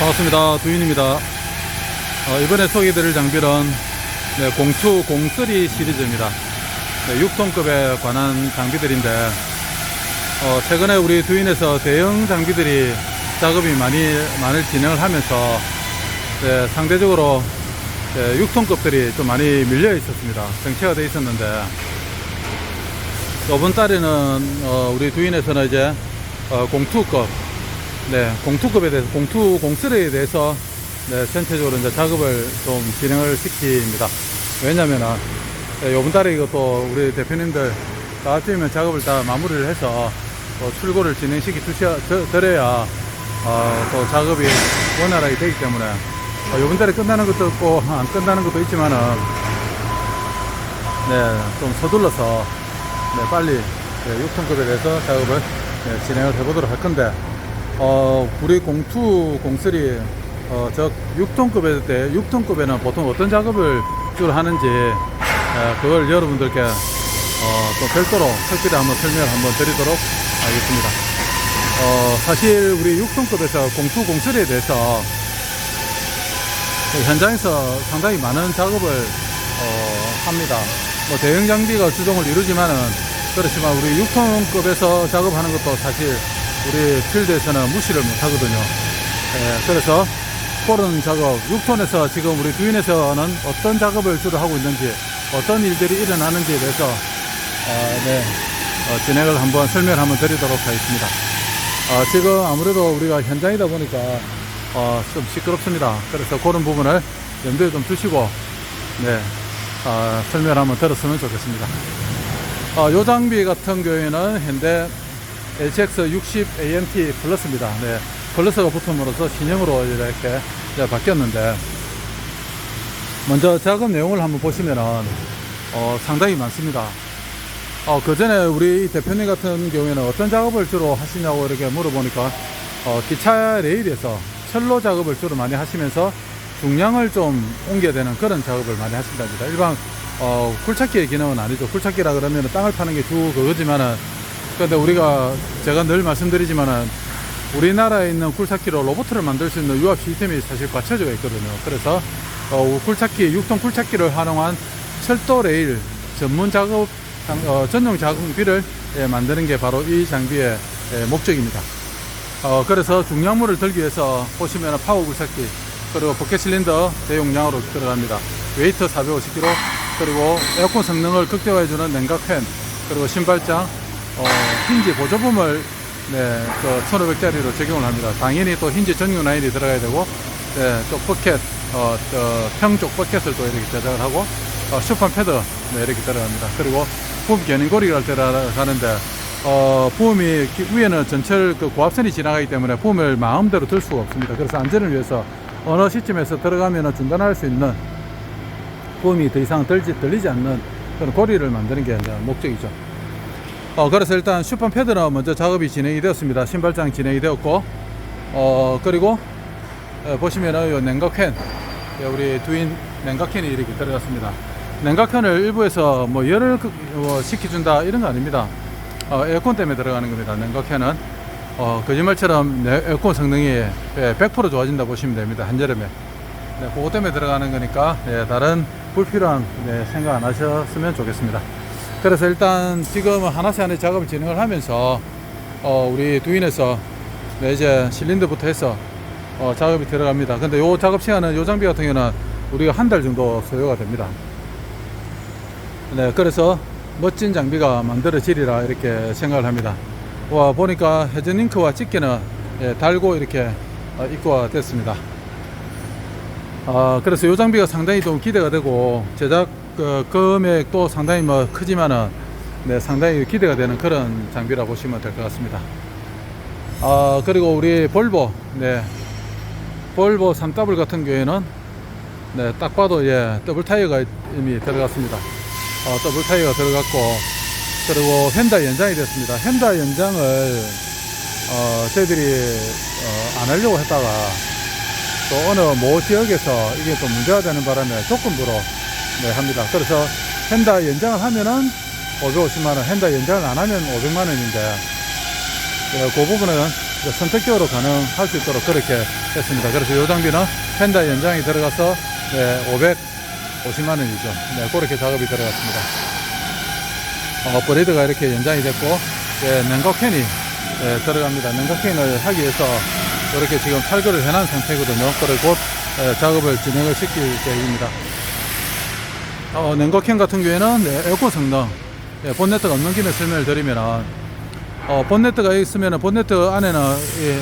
반갑습니다. 두인입니다. 어, 이번에 소개드릴 장비는 네, 공투 공쓰리 시리즈입니다. 네, 6톤급에 관한 장비들인데 어, 최근에 우리 두인에서 대형 장비들이 작업이 많이 많이 진행을 하면서 네, 상대적으로 네, 6톤급들이 좀 많이 밀려 있었습니다. 정체가 돼 있었는데 이번 달에는 어, 우리 두인에서는 이제 어, 공투급 네, 공투급에 대해서, 공투, 공쓰레에 대해서, 네, 전체적으로 이제 작업을 좀 진행을 시킵니다. 왜냐면은, 네, 요번 달에 이것도 우리 대표님들 다쯤이면 작업을 다 마무리를 해서, 또 출고를 진행시키 드려야, 어, 또 작업이 원활하게 되기 때문에, 어, 요번 달에 끝나는 것도 있고, 안 끝나는 것도 있지만은, 네, 좀 서둘러서, 네, 빨리, 네, 6톤급에 대해서 작업을 네, 진행을 해보도록 할 건데, 어, 우리 공투, 공쓰리, 어, 저 6톤급에 때, 6톤급에는 보통 어떤 작업을 주로 하는지, 에, 그걸 여러분들께, 어, 또 별도로 특별히 한번 설명을 한번 드리도록 하겠습니다. 어, 사실 우리 6톤급에서 공투, 공쓰리에 대해서 그 현장에서 상당히 많은 작업을, 어, 합니다. 뭐 대형 장비가 주종을 이루지만은, 그렇지만 우리 6톤급에서 작업하는 것도 사실 우리 필드에서는 무시를 못 하거든요. 예, 그래서 그런 작업, 6톤에서 지금 우리 두인에서는 어떤 작업을 주로 하고 있는지, 어떤 일들이 일어나는지에 대해서, 어, 네, 어, 진행을 한번 설명을 한번 드리도록 하겠습니다. 어, 지금 아무래도 우리가 현장이다 보니까, 어, 좀 시끄럽습니다. 그래서 그런 부분을 염두에 좀 두시고, 네, 어, 설명을 한번 들었으면 좋겠습니다. 어, 요 장비 같은 경우에는 현대 LCX 60 AMT 플러스입니다. 네. 플러스가 붙음으로써 신형으로 이렇게 이제 바뀌었는데, 먼저 작업 내용을 한번 보시면은, 어, 상당히 많습니다. 어, 그 전에 우리 대표님 같은 경우에는 어떤 작업을 주로 하시냐고 이렇게 물어보니까, 어, 기차 레일에서 철로 작업을 주로 많이 하시면서 중량을 좀 옮겨야 되는 그런 작업을 많이 하신답니다. 일반, 어, 굴착기의 기능은 아니죠. 굴착기라 그러면 땅을 파는 게 주 그거지만은, 근데 우리가 제가 늘 말씀드리지만은 우리나라에 있는 굴착기로 로봇을 만들 수 있는 유압 시스템이 사실 갖춰져 있거든요. 그래서 어, 굴착기, 6톤 굴착기를 활용한 철도 레일 전문 작업 장- 어, 전용 장비를 예, 만드는 게 바로 이 장비의 예, 목적입니다. 어, 그래서 중량물을 들기 위해서 보시면 파워 굴착기 그리고 포켓 실린더 대용량으로 들어갑니다. 웨이터 450kg 그리고 에어컨 성능을 극대화해주는 냉각 팬 그리고 신발장 어, 힌지 보조품을 네, 그 1500짜리로 적용을 합니다. 당연히 또 힌지 전용 라인이 들어가야 되고 네, 또 포켓 어, 저 평쪽 포켓을 또 이렇게 제작을 하고 어, 슈퍼 패드 네, 이렇게 들어갑니다. 그리고 붐 견인고리가 들어가는데 어, 부음이 기- 위에는 전철 그 고압선이 지나가기 때문에 부음을 마음대로 들 수가 없습니다. 그래서 안전을 위해서 어느 시점에서 들어가면 중단할 수 있는 부음이 더 이상 들지, 들리지 않는 그런 고리를 만드는 게 이제 목적이죠. 어, 그래서 일단 슈퍼 패드는 먼저 작업이 진행이 되었습니다. 신발장 진행이 되었고, 어, 그리고 어, 보시면은 요 냉각캔, 예, 우리 두인 냉각캔이 이렇게 들어갔습니다. 냉각캔을 일부에서 뭐 열을 그- 뭐 식혀준다 이런 거 아닙니다. 어, 에어컨 때문에 들어가는 겁니다. 냉각캔은. 어, 거짓말처럼 네, 에어컨 성능이 예, 100% 좋아진다 보시면 됩니다. 한여름에. 네, 그거 때문에 들어가는 거니까 네, 다른 불필요한 네, 생각 안 하셨으면 좋겠습니다. 그래서 일단 지금 하나씩 하나씩 작업을 진행을 하면서 어, 우리 두인에서 네, 이제 실린더부터 해서 어, 작업이 들어갑니다. 근데 요 작업 시간은 요 장비 같은 경우는 우리가 한 달 정도 소요가 됩니다. 네, 그래서 멋진 장비가 만들어지리라 이렇게 생각을 합니다. 와, 보니까 헤즈링크와 집게는 예, 달고 이렇게 어, 입고가 됐습니다. 아, 그래서 이 장비가 상당히 좀 기대가 되고 제작 그 금액도 상당히 뭐 크지만은 네, 상당히 기대가 되는 그런 장비라 보시면 될 것 같습니다. 아, 그리고 우리 볼보, 네, 볼보 3W 같은 경우에는 네, 딱 봐도 예, 더블 타이어가 이미 들어갔습니다. 어, 더블 타이어가 들어갔고 그리고 휀다 연장이 됐습니다. 휀다 연장을 어, 저희들이 어, 안 하려고 했다가 또 어느 모 지역에서 이게 또 문제가 되는 바람에 조건부로 네, 합니다. 그래서 헨다 연장을 하면은 550만원, 헨다 연장을 안 하면 500만원인데, 그 부분은 선택적으로 가능할 수 있도록 그렇게 했습니다. 그래서 이 장비는 펜다 연장이 들어가서 네, 550만 원이죠. 네, 그렇게 작업이 들어갔습니다. 어, 브레이드가 이렇게 연장이 됐고 예, 냉각캔이 예, 들어갑니다. 냉각캔을 하기 위해서 이렇게 지금 탈거를 해놓은 상태거든요. 그리고 곧 예, 작업을 진행을 시킬 계획입니다. 어, 냉각캔 같은 경우에는 네, 에어컨 성능 예, 본네트가 없는 김에 설명을 드리면은 어, 본네트가 있으면 본네트 안에는 이,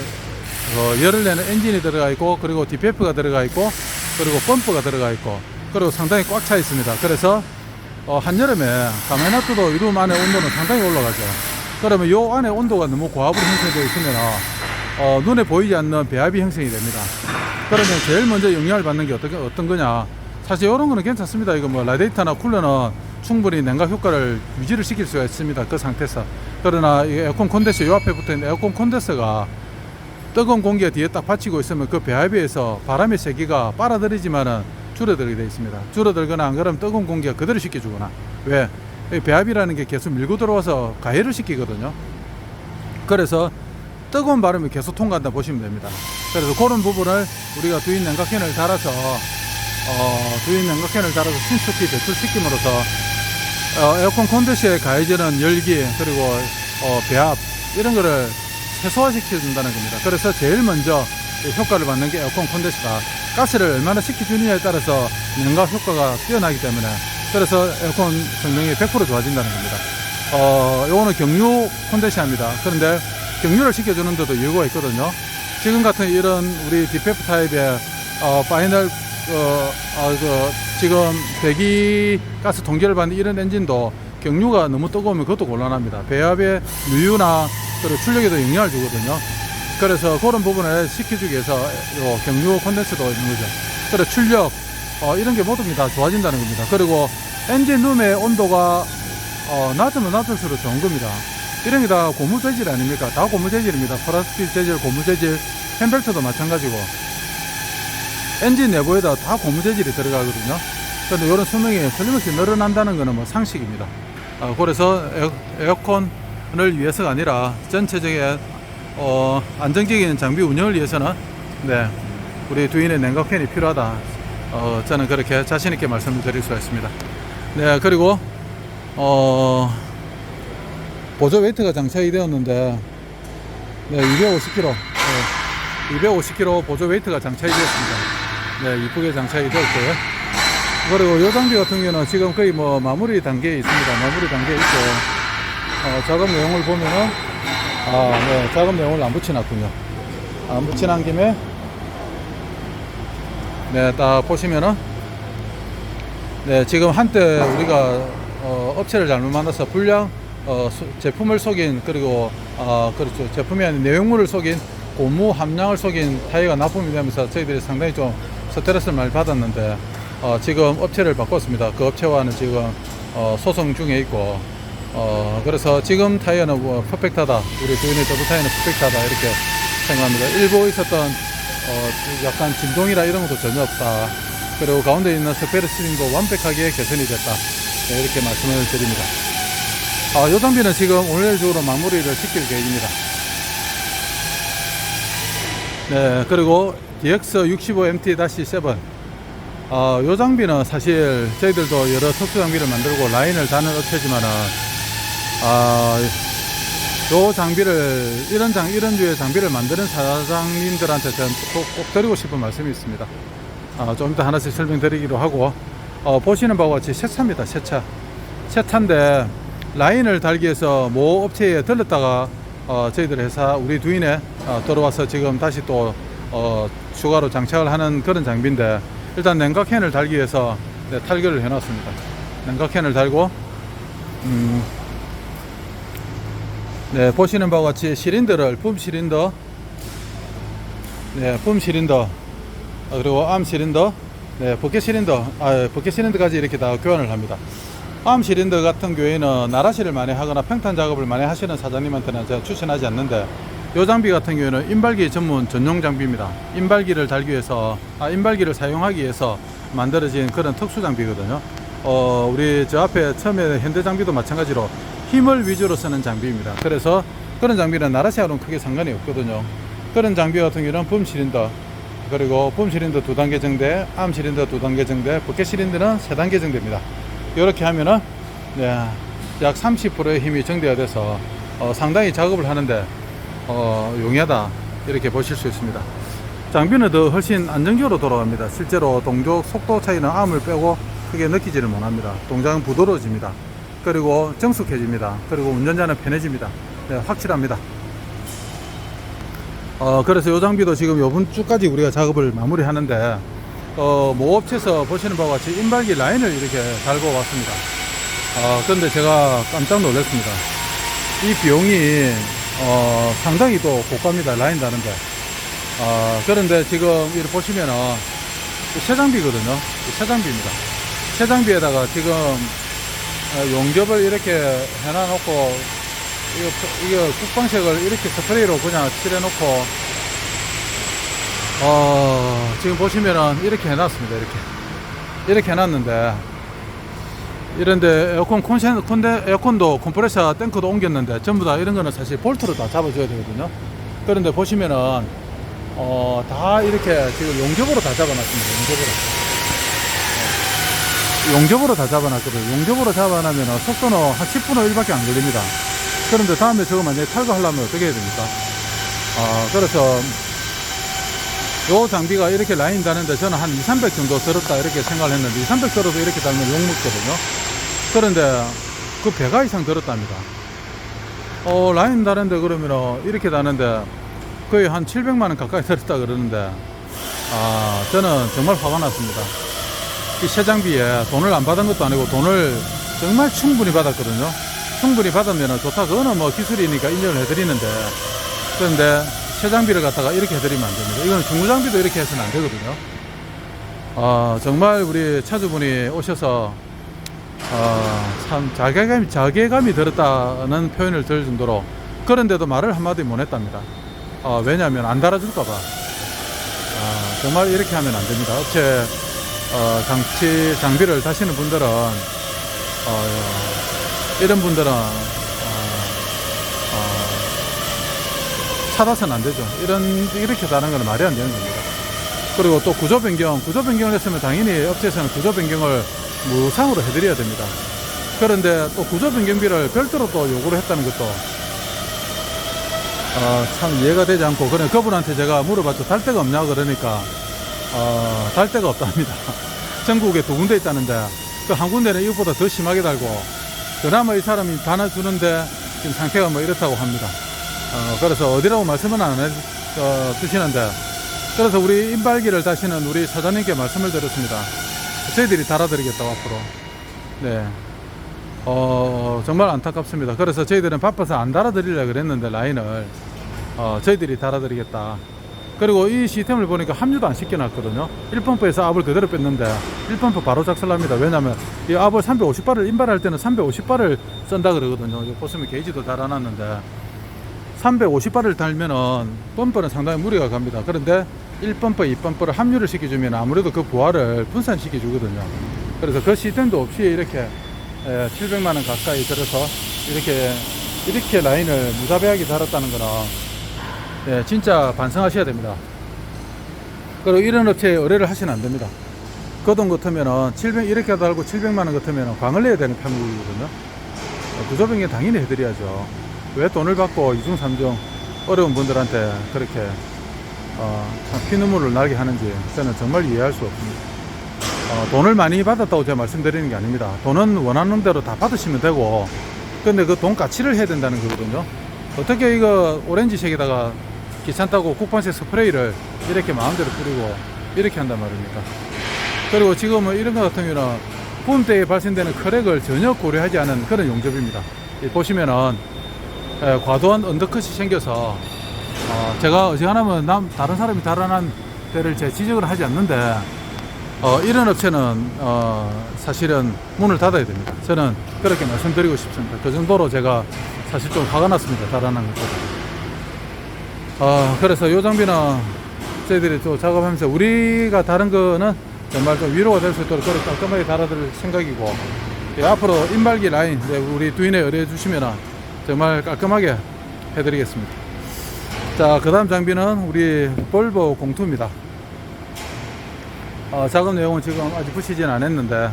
어, 열을 내는 엔진이 들어가 있고 그리고 DPF가 들어가 있고 그리고 펌프가 들어가 있고 그리고 상당히 꽉 차 있습니다. 그래서 어, 한여름에 가만히 놔둬도 이룸 안에 온도는 상당히 올라가죠. 그러면 요 안에 온도가 너무 고압으로 형성되어 있으면 어, 눈에 보이지 않는 배합이 형성이 됩니다. 그러면 제일 먼저 영향을 받는 게 어떤, 어떤 거냐? 사실 이런 거는 괜찮습니다. 이거 뭐 라디에이터나 쿨러는 충분히 냉각 효과를 유지를 시킬 수가 있습니다. 그 상태에서. 그러나 이 에어컨 콘덴서 요 앞에 붙어 있는 에어컨 콘덴서가 뜨거운 공기가 뒤에 딱 받치고 있으면 그 배합에 의해서 바람의 세기가 빨아들이지만은 줄어들게 되어 있습니다. 줄어들거나 안 그러면 뜨거운 공기가 그대로 식혀주거나 왜? 이 배합이라는 게 계속 밀고 들어와서 가열을 시키거든요. 그래서 뜨거운 바람이 계속 통과한다 보시면 됩니다. 그래서 그런 부분을 우리가 두인 냉각캔을 달아서 어, 두인 냉각캔을 달아서 신속히 배출 시킴으로써 어, 에어컨 콘덴서에 가해지는 열기 그리고 어, 배합 이런 거를 최소화시켜준다는 겁니다. 그래서 제일 먼저 이 효과를 받는 게 에어컨 콘덴서가 가스를 얼마나 식혀주느냐에 따라서 냉각 효과가 뛰어나기 때문에 그래서 에어컨 성능이 100% 좋아진다는 겁니다. 어, 요거는 경유 콘덴서입니다. 그런데 경유를 시켜주는 데도 이유가 있거든요. 지금 같은 이런 우리 DPF 타입의 어, 파이널 어, 어, 그 지금 배기 가스 통제를 받는 이런 엔진도 경유가 너무 뜨거우면 그것도 곤란합니다. 배합의 그리고 출력에도 영향을 주거든요. 그래서 그런 부분을 시켜주기 위해서 요 경유 콘덴서도 있는 거죠. 그래서 출력 어, 이런 게 모두 다 좋아진다는 겁니다. 그리고 엔진 룸의 온도가 어, 낮으면 낮을수록 좋은 겁니다. 이런 게 다 고무 재질 아닙니까? 다 고무 재질입니다. 플라스틱 재질, 고무 재질, 펜벨트도 마찬가지고 엔진 내부에다 다 고무 재질이 들어가거든요. 그런데 이런 수명이 틀림없이 늘어난다는 것은 뭐 상식입니다. 아, 그래서 에어, 에어 컨을 위해서가 아니라 전체적인 어, 안정적인 장비 운영을 위해서는 네, 우리 두인의 냉각팬이 필요하다. 어, 저는 그렇게 자신 있게 말씀을 드릴 수가 있습니다. 네, 그리고 어, 보조 웨이트가 장착이 되었는데 네, 250kg, 네, 250kg 보조 웨이트가 장착이 되었습니다. 네, 이쁘게 장착이 되었고요. 그리고 이 장비 같은 경우는 지금 거의 뭐 마무리 단계에 있습니다. 마무리 단계에 있고, 어, 작업 내용을 보면은, 아, 네, 작업 내용을 안 붙여놨군요. 안 붙여놓은 김에, 네, 딱 보시면은, 네, 지금 한때 우리가, 어, 업체를 잘못 만나서 불량, 어, 수- 제품을 속인, 그리고, 어, 그렇죠. 제품이 아닌 내용물을 속인, 고무 함량을 속인 타이어가 납품이 되면서 저희들이 상당히 좀 스트레스를 많이 받았는데, 어, 지금 업체를 바꿨습니다. 그 업체와는 지금 어, 소송 중에 있고 어, 그래서 지금 타이어는 뭐 퍼펙트하다. 우리 두인의 더블 타이어는 퍼펙트하다 이렇게 생각합니다. 일부 있었던 어, 약간 진동이라 이런 것도 전혀 없다. 그리고 가운데 있는 스페르 스링도 완벽하게 개선이 됐다. 네, 이렇게 말씀을 드립니다. 아, 이 장비는 지금 오늘 중으로 마무리를 시킬 계획입니다. 네, 그리고 DX65MT-7 어, 요 장비는 사실 저희들도 여러 특수 장비를 만들고 라인을 다는 업체지만은 아, 요 장비를 이런 장 이런 류의 장비를 만드는 사장님들한테 꼭, 꼭 드리고 싶은 말씀이 있습니다. 아, 좀 이따 하나씩 설명드리기로 하고 어, 보시는 바와 같이 새 차입니다. 새 차. 새 차인데 라인을 달기 위해서 모 업체에 들렀다가 어, 저희들 회사 우리 두인에 어, 들어와서 지금 다시 또 어, 추가로 장착을 하는 그런 장비인데 일단 냉각캔을 달기 위해서 네, 탈거를 해놨습니다. 냉각캔을 달고 음, 네, 보시는 바와 같이 시린더를 붐 시린더 네, 붐 시린더 어, 그리고 암 시린더 네, 버켓 시린더 아, 버켓 시린더까지 이렇게 다 교환을 합니다. 암 시린더 같은 경우에는 나라시를 많이 하거나 평탄 작업을 많이 하시는 사장님한테는 제가 추천하지 않는데 이 장비 같은 경우에는 인발기 전문 전용 장비입니다. 인발기를 달기 위해서 아, 인발기를 사용하기 위해서 만들어진 그런 특수 장비거든요. 어, 우리 저 앞에 처음에 현대 장비도 마찬가지로 힘을 위주로 쓰는 장비입니다. 그래서 그런 장비는 나라시하고는 크게 상관이 없거든요. 그런 장비 같은 경우는 붐 시린더 그리고 붐 실린더 두 단계 정대, 암 실린더 두 단계 정대, 버켓 실린더는 세 단계 정대입니다. 이렇게 하면은 네, 약 30%의 힘이 정대가 돼서 어, 상당히 작업을 하는데 어, 용이하다 이렇게 보실 수 있습니다. 장비는 더 훨씬 안정적으로 돌아갑니다. 실제로 동족 속도 차이는 암을 빼고 크게 느끼지를 못합니다. 동작은 부드러워집니다. 그리고 정숙해집니다. 그리고 운전자는 편해집니다. 네, 확실합니다. 어, 그래서 이 장비도 지금 요번 주까지 우리가 작업을 마무리 하는데, 어, 모업체에서 보시는 바와 같이 인발기 라인을 이렇게 달고 왔습니다. 어, 그런데 제가 깜짝 놀랐습니다. 이 비용이, 어, 상당히 또 고가입니다. 라인 다는데. 어, 그런데 지금 이렇게 보시면은, 이새 장비거든요. 이새 장비입니다. 새 장비에다가 지금, 어, 용접을 이렇게 해놔놓고, 이거, 이거 국방색을 이렇게 스프레이로 그냥 칠해놓고, 어, 지금 보시면은 이렇게 해놨습니다. 이렇게. 이렇게 해놨는데, 이런데 에어컨 콘센, 콘데, 에어컨도 컴프레서 탱크도 옮겼는데 전부 다 이런 거는 사실 볼트로 다 잡아줘야 되거든요. 그런데 보시면은, 어, 다 이렇게 지금 용접으로 다 잡아놨습니다. 용접으로. 어, 용접으로 다 잡아놨거든요. 용접으로 잡아놓으면 속도는 한 10분의 1밖에 안 걸립니다. 그런데 다음에 저거 만약에 탈거하려면 어떻게 해야 됩니까? 어, 그래서 요 장비가 이렇게 라인 다는데 저는 한 2, 300 정도 들었다 이렇게 생각을 했는데 2, 300 들어도 이렇게 달면 욕먹거든요. 그런데 그 배가 이상 들었답니다. 어, 라인 다는데 그러면 이렇게 다는데 거의 한 700만 원 가까이 들었다 그러는데 아, 저는 정말 화가 났습니다. 이새 장비에 돈을 안 받은 것도 아니고 돈을 정말 충분히 받았거든요. 충분히 받으면 좋다. 그거는 뭐 기술이니까 인정을 해드리는데 그런데 새 장비를 갖다가 이렇게 해드리면 안 됩니다. 이거는 중고 장비도 이렇게 해서는 안 되거든요. 아, 정말 우리 차주분이 오셔서 어, 참 자괴감이, 자괴감이 들었다는 표현을 들 정도로 그런데도 말을 한마디 못 했답니다. 어, 왜냐하면 안 달아줄까봐. 아, 정말 이렇게 하면 안 됩니다. 업체 어, 장치 장비를 다시는 분들은 어, 이런 분들은 어, 어, 사다서는 안 되죠. 이런 이렇게 다는 건 말이 안 되는 겁니다. 그리고 또 구조 변경, 구조 변경을 했으면 당연히 업체에서는 구조 변경을 무상으로 해드려야 됩니다. 그런데 또 구조 변경비를 별도로 또 요구를 했다는 것도 어, 참 이해가 되지 않고 그래 그분한테 제가 물어봤죠. 달 데가 없냐 그러니까 어, 달 데가 없답니다. 전국에 두 군데 있다는데 그 한 군데는 이것보다 더 심하게 달고 그나마 이 사람이 달아주는데 지금 상태가 뭐 이렇다고 합니다. 어, 그래서 어디라고 말씀은 안 해, 어, 주시는데 그래서 우리 인발기를 다시는 우리 사장님께 말씀을 드렸습니다. 저희들이 달아드리겠다고 앞으로. 네. 어, 정말 안타깝습니다. 그래서 저희들은 바빠서 안 달아드리려고 그랬는데, 라인을. 어, 저희들이 달아드리겠다. 그리고 이 시스템을 보니까 합류도 안 시켜놨거든요. 1펌프에서 압을 그대로 뺐는데, 1펌프 바로 작살납니다. 왜냐면, 이 압을 350바를 인발할 때는 350바를 쓴다 그러거든요. 보시면 게이지도 달아놨는데, 350바를 달면은 펌프는 상당히 무리가 갑니다. 그런데 1펌프, 2펌프를 합류를 시켜주면 아무래도 그 부하를 분산시켜 주거든요. 그래서 그 시스템도 없이 이렇게 700만 원 가까이 들어서 이렇게 이렇게 라인을 무자비하게 달았다는 거는 예, 진짜 반성하셔야 됩니다. 그리고 이런 업체에 의뢰를 하시면 안 됩니다. 그돈 같으면은 700 이렇게 달고 700만 원 같으면은 광을 내야 되는 편이거든요. 구조변경 당연히 해드려야죠. 왜 돈을 받고 이중 삼중 어려운 분들한테 그렇게 어, 참 피눈물을 나게 하는지 저는 정말 이해할 수 없습니다. 어, 돈을 많이 받았다고 제가 말씀드리는 게 아닙니다. 돈은 원하는 대로 다 받으시면 되고, 근데 그 돈 가치를 해야 된다는 거거든요. 어떻게 이거 오렌지색에다가 귀찮다고 국방색 스프레이를 이렇게 마음대로 뿌리고 이렇게 한단 말입니까? 그리고 지금은 이런 것 같으면은 붐 때에 발생되는 크랙을 전혀 고려하지 않은 그런 용접입니다. 이 보시면은 에, 과도한 언더컷이 생겨서 어, 제가 어지간하면 남 다른 사람이 달아난 데를 제 지적을 하지 않는데 어, 이런 업체는 어, 사실은 문을 닫아야 됩니다. 저는 그렇게 말씀드리고 싶습니다. 그 정도로 제가 사실 좀 화가 났습니다. 달아난 것보다. 어, 그래서 이 장비는 저희들이 또 작업하면서 우리가 다른 거는 정말 좀 위로가 될 수 있도록 그렇게 깔끔하게 달아드릴 생각이고 예, 앞으로 인발기 라인 네, 우리 두인에 의뢰해 주시면 정말 깔끔하게 해드리겠습니다. 자, 그 다음 장비는 우리 볼보 공투입니다. 어, 작업 내용은 지금 아직 붙이진 않았는데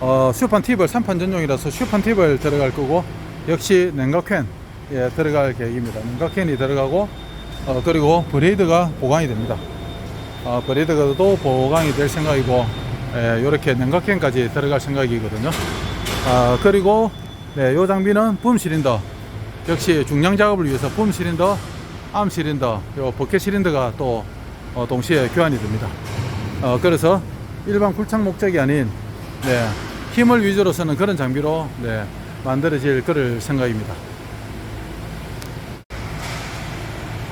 어, 슈판 팁을 3판 전용이라서 슈판 팁을 들어갈 거고 역시 냉각캔 예, 들어갈 계획입니다. 냉각캔이 들어가고 어, 그리고 브레이드가 보강이 됩니다. 어, 브레이드가 또 보강이 될 생각이고 예, 이렇게 냉각캔까지 들어갈 생각이거든요. 아, 그리고 네, 요 장비는 붐 실린더 역시 중량 작업을 위해서 붐 실린더, 암 실린더, 요 버켓 실린더가 또 어, 동시에 교환이 됩니다. 어, 그래서 일반 굴착 목적이 아닌 네, 힘을 위주로 쓰는 그런 장비로 네, 만들어질 그럴 생각입니다.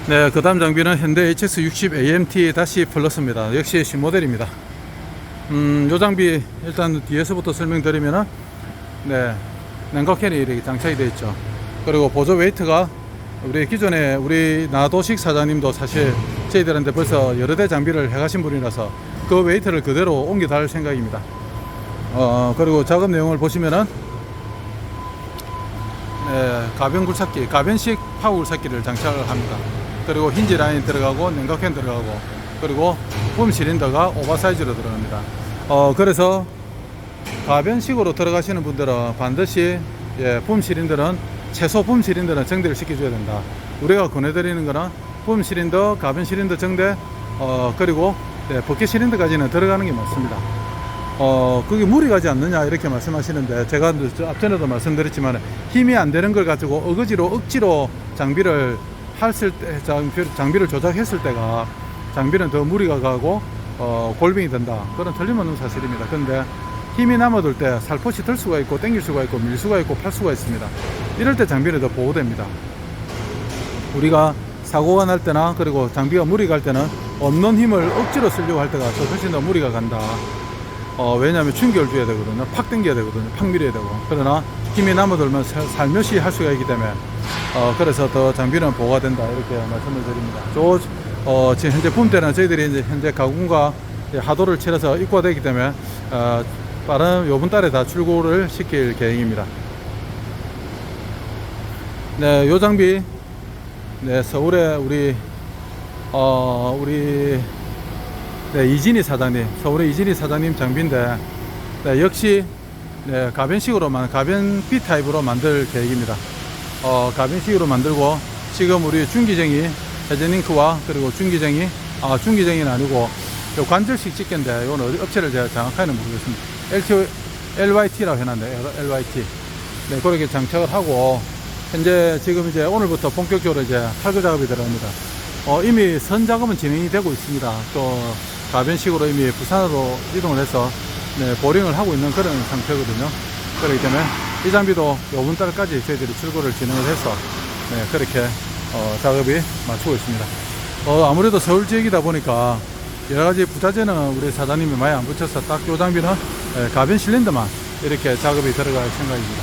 네, 그 다음 장비는 현대 HS60 AMT 다시 플러스입니다. 역시 신모델입니다. 음, 요 장비 일단 뒤에서부터 설명드리면은 네, 냉각캔이 이렇게 장착이 되어 있죠. 그리고 보조 웨이트가 우리 기존에 우리 나도식 사장님도 사실 저희들한테 벌써 여러 대 장비를 해가신 분이라서 그 웨이트를 그대로 옮겨 달 생각입니다. 어, 그리고 작업 내용을 보시면은 네, 가변 굴착기, 가변식 파워 굴착기를 장착을 합니다. 그리고 힌지 라인 들어가고 냉각캔 들어가고 그리고 붐 실린더가 오버사이즈로 들어갑니다. 어, 그래서 가변식으로 들어가시는 분들은 반드시 예, 붐 실린더는 최소 붐 실린더는 정대를 시켜줘야 된다. 우리가 권해드리는 거는 붐 실린더, 가변 실린더 정대, 어, 그리고 예, 버킷 실린더까지는 들어가는 게 맞습니다. 어, 그게 무리 가지 않느냐 이렇게 말씀하시는데 제가 저 앞전에도 말씀드렸지만 힘이 안 되는 걸 가지고 어거지로 억지로 장비를 했을 때 장비, 장비를 조작했을 때가 장비는 더 무리가 가고 어, 골빙이 된다. 그런 틀림없는 사실입니다. 근데 힘이 남아돌 때 살포시 들 수가 있고 당길 수가 있고 밀 수가 있고 팔 수가 있습니다. 이럴 때 장비는 더 보호됩니다. 우리가 사고가 날 때나 그리고 장비가 무리 갈 때는 없는 힘을 억지로 쓰려고 할 때가 더 훨씬 더 무리가 간다. 어, 왜냐하면 충격을 줘야 되거든요. 팍 당겨야 되거든요. 팍 밀어야 되고. 그러나 힘이 남아돌면 살- 살며시 할 수가 있기 때문에 어, 그래서 더 장비는 보호가 된다. 이렇게 말씀을 드립니다. 저, 어, 지금 현재 붐 때는 저희들이 이제 현재 가공과 하도를 치러서 입고되기 때문에 어, 빠른 요번 달에 다 출고를 시킬 계획입니다. 네, 요 장비 네, 서울에 우리 어, 우리 네, 이진희 사장님, 서울의 이진희 사장님 장비인데 네, 역시 네, 가변식으로만 가변 B 타입으로 만들 계획입니다. 어, 가변식으로 만들고 지금 우리 중기쟁이 헤즈링크와 그리고 중기쟁이 아 중기쟁이는 아니고 요 관절식 집게인데 이건 업체를 제가 정확하게는 모르겠습니다. LT, LYT라고 해놨네 LYT. 네, 그렇게 장착을 하고 현재 지금 이제 오늘부터 본격적으로 이제 탈거 작업이 들어갑니다. 어, 이미 선 작업은 진행이 되고 있습니다. 또 가변식으로 이미 부산으로 이동을 해서 네, 보링을 하고 있는 그런 상태거든요. 그렇기 때문에 이 장비도 이번 달까지 저희들이 출고를 진행을 해서 네, 그렇게 어, 작업이 맞추고 있습니다. 어, 아무래도 서울 지역이다 보니까 여러 가지 부자재는 우리 사장님이 많이 안 붙여서 딱이 장비는 예, 가변 실린더만 이렇게 작업이 들어갈 생각입니다.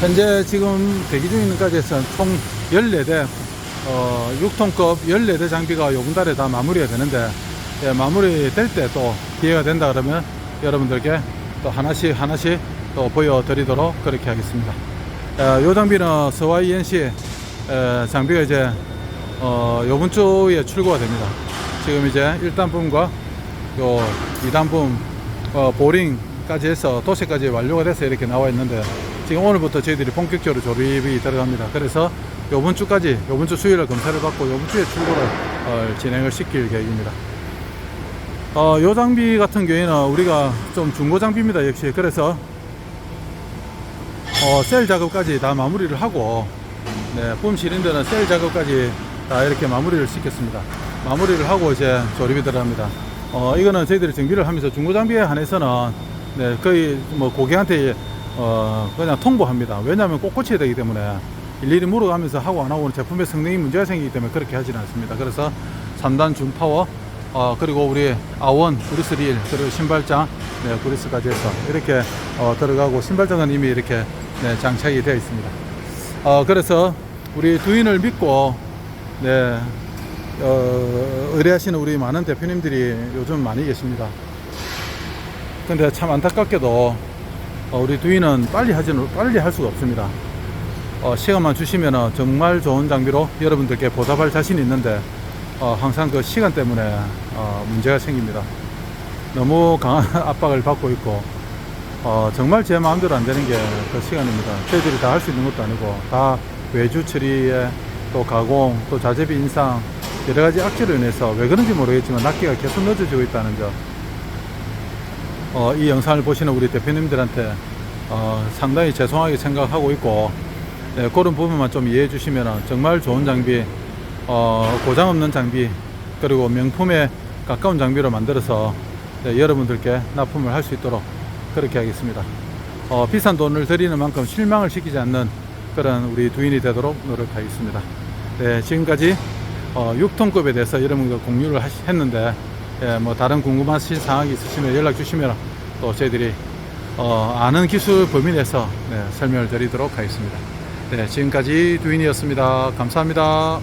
현재 지금 대기 있는 가지에서는 총 14대 어, 6톤급 14대 장비가 요번 달에 다 마무리가 되는데 예, 마무리 될 때 또 기회가 된다 그러면 여러분들께 또 하나씩 하나씩 또 보여드리도록 그렇게 하겠습니다. 어, 요 장비는 서와 ENC 에, 장비가 이제 어, 요번 주에 출고가 됩니다. 지금 이제 1단품과 요 2단품 어, 보링까지 해서 도색까지 완료가 돼서 이렇게 나와 있는데 지금 오늘부터 저희들이 본격적으로 조립이 들어갑니다. 그래서 요번 주까지 요번 주 수요일에 검사를 받고 요번 주에 출고를 어, 진행을 시킬 계획입니다. 어, 요 장비 같은 경우에는 우리가 좀 중고 장비입니다. 역시 그래서 어, 셀 작업까지 다 마무리를 하고 네, 붐 실린더는 셀 작업까지 다 이렇게 마무리를 시켰습니다. 마무리를 하고 이제 조립이 들어갑니다. 어, 이거는 저희들이 정비를 하면서 중고 장비에 한해서는 네, 거의 뭐 고객한테 어, 그냥 통보합니다. 왜냐하면 꼭 고쳐야 되기 때문에 일일이 물어가면서 하고 안 하고는 제품의 성능이 문제가 생기기 때문에 그렇게 하지는 않습니다. 그래서 3단 준파워 어, 그리고 우리 아원 그리스 릴 그리고 신발장 네, 그리스까지 해서 이렇게 어, 들어가고 신발장은 이미 이렇게 네, 장착이 되어 있습니다. 어, 그래서 우리 두인을 믿고 네, 어, 의뢰하시는 우리 많은 대표님들이 요즘 많이 계십니다. 근데 참 안타깝게도 어, 우리 두인은 빨리 하지는 빨리 할 수가 없습니다. 어, 시간만 주시면 정말 좋은 장비로 여러분들께 보답할 자신이 있는데 어, 항상 그 시간 때문에 어, 문제가 생깁니다. 너무 강한 압박을 받고 있고 어, 정말 제 마음대로 안 되는 게 그 시간입니다. 저희들이 다 할 수 있는 것도 아니고 다 외주 처리에 또 가공 또 자재비 인상 여러 가지 악재로 인해서 왜 그런지 모르겠지만 납기가 계속 늦어지고 있다는 점. 어, 이 영상을 보시는 우리 대표님들한테 어, 상당히 죄송하게 생각하고 있고 네, 그런 부분만 좀 이해해 주시면 정말 좋은 장비 어, 고장 없는 장비 그리고 명품에 가까운 장비로 만들어서 네, 여러분들께 납품을 할 수 있도록 그렇게 하겠습니다. 어, 비싼 돈을 들이는 만큼 실망을 시키지 않는 그런 우리 두인이 되도록 노력하겠습니다. 네, 지금까지 어, 6톤급에 대해서 여러분과 공유를 하시, 했는데 예, 뭐 다른 궁금하신 사항이 있으시면 연락 주시면 또 저희들이 어, 아는 기술 범위 내에서 네, 설명을 드리도록 하겠습니다. 네, 지금까지 두인이었습니다. 감사합니다.